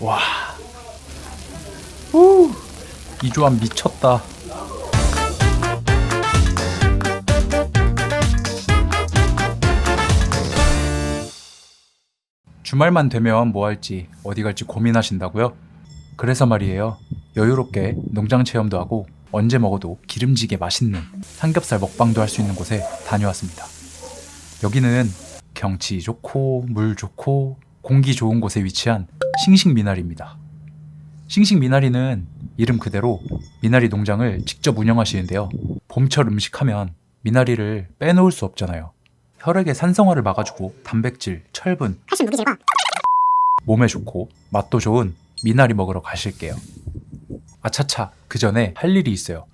와. 우. 이 조합 미쳤다. 주말만 되면 뭐 할지 어디 갈지 고민하신다고요? 그래서 말이에요. 여유롭게 농장 체험도 하고 언제 먹어도 기름지게 맛있는 삼겹살 먹방도 할 수 있는 곳에 다녀왔습니다. 여기는 경치 좋고 물 좋고 공기 좋은 곳에 위치한 싱싱 미나리입니다. 싱싱 미나리는 이름 그대로 미나리 농장을 직접 운영하시는데요. 봄철 음식하면 미나리를 빼놓을 수 없잖아요. 혈액의 산성화를 막아주고 단백질, 철분, 칼슘 무기질과 몸에 좋고 맛도 좋은 미나리 먹으러 가실게요. 아차차 그 전에 할 일이 있어요.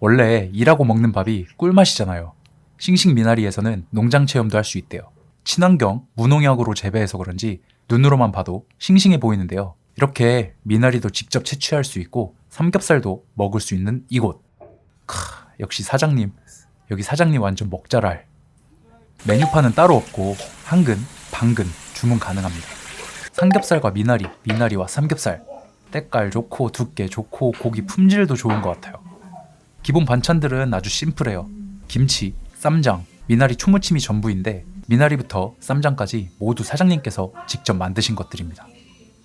원래 일하고 먹는 밥이 꿀맛이잖아요. 싱싱 미나리에서는 농장 체험도 할 수 있대요. 친환경 무농약으로 재배해서 그런지 눈으로만 봐도 싱싱해 보이는데요. 이렇게 미나리도 직접 채취할 수 있고 삼겹살도 먹을 수 있는 이곳. 크, 역시 사장님. 여기 사장님 완전 먹자랄. 메뉴판은 따로 없고 한근, 반근 주문 가능합니다. 삼겹살과 미나리, 미나리와 삼겹살. 때깔 좋고 두께 좋고 고기 품질도 좋은 것 같아요. 기본 반찬들은 아주 심플해요. 김치, 쌈장, 미나리 초무침이 전부인데 미나리부터 쌈장까지 모두 사장님께서 직접 만드신 것들입니다.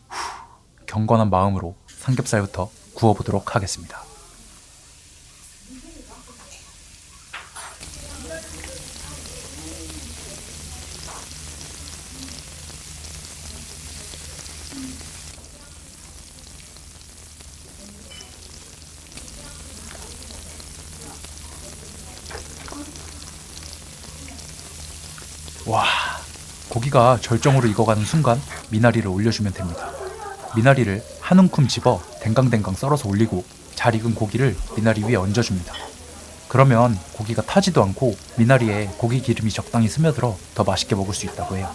후, 경건한 마음으로 삼겹살부터 구워보도록 하겠습니다. 와, 고기가 절정으로 익어가는 순간 미나리를 올려주면 됩니다. 미나리를 한 움큼 집어 댕강댕강 썰어서 올리고 잘 익은 고기를 미나리 위에 얹어줍니다. 그러면 고기가 타지도 않고 미나리에 고기 기름이 적당히 스며들어 더 맛있게 먹을 수 있다고 해요.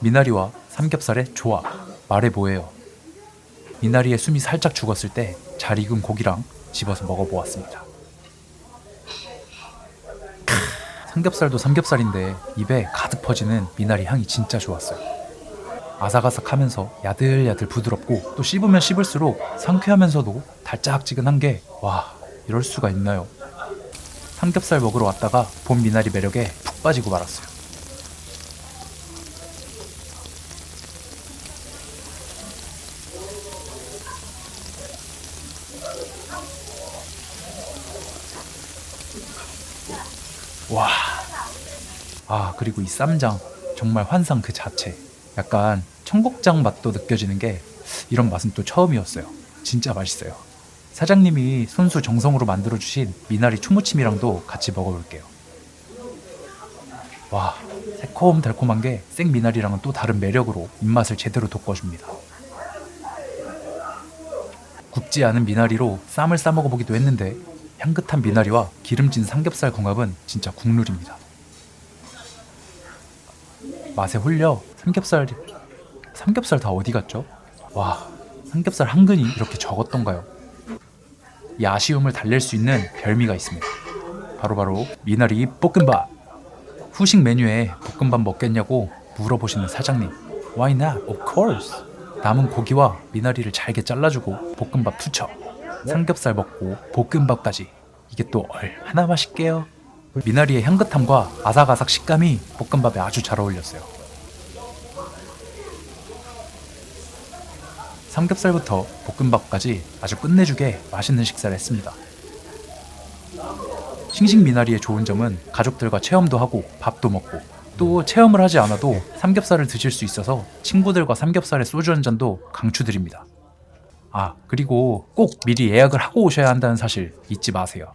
미나리와 삼겹살의 조합 말해 뭐예요? 미나리의 숨이 살짝 죽었을 때 잘 익은 고기랑 집어서 먹어보았습니다. 삼겹살도 삼겹살인데 입에 가득 퍼지는 미나리 향이 진짜 좋았어요. 아삭아삭하면서 야들야들 부드럽고 또 씹으면 씹을수록 상쾌하면서도 달짝지근한 게 와 이럴 수가 있나요? 삼겹살 먹으러 왔다가 본 미나리 매력에 푹 빠지고 말았어요. 와. 아, 그리고 이 쌈장. 정말 환상 그 자체. 약간 청국장 맛도 느껴지는 게 이런 맛은 또 처음이었어요. 진짜 맛있어요. 사장님이 손수 정성으로 만들어주신 미나리 초무침이랑도 같이 먹어볼게요. 와, 새콤 달콤한 게 생 미나리랑은 또 다른 매력으로 입맛을 제대로 돋궈줍니다. 굽지 않은 미나리로 쌈을 싸 먹어보기도 했는데 향긋한 미나리와 기름진 삼겹살 궁합은 진짜 국룰입니다. 맛에 홀려 삼겹살 삼겹살 다 어디 갔죠? 와 삼겹살 한 근이 이렇게 적었던가요? 이 아쉬움을 달랠 수 있는 별미가 있습니다. 바로바로 미나리 볶음밥. 후식 메뉴에 볶음밥 먹겠냐고 물어보시는 사장님. Why not? Of course. 남은 고기와 미나리를 잘게 잘라주고 볶음밥 투척. 삼겹살 먹고 볶음밥까지. 이게 또 얼마나 맛있게요. 미나리의 향긋함과 아삭아삭 식감이 볶음밥에 아주 잘 어울렸어요. 삼겹살부터 볶음밥까지 아주 끝내주게 맛있는 식사를 했습니다. 싱싱 미나리의 좋은 점은 가족들과 체험도 하고 밥도 먹고 또 체험을 하지 않아도 삼겹살을 드실 수 있어서 친구들과 삼겹살에 소주 한 잔도 강추드립니다. 아, 그리고 꼭 미리 예약을 하고 오셔야 한다는 사실 잊지 마세요.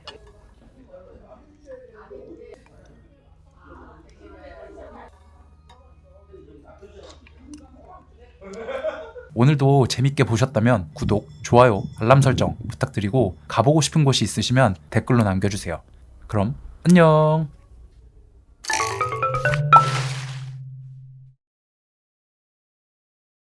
오늘도 재밌게 보셨다면 구독, 좋아요, 알람 설정 부탁드리고 가보고 싶은 곳이 있으시면 댓글로 남겨주세요. 그럼 안녕!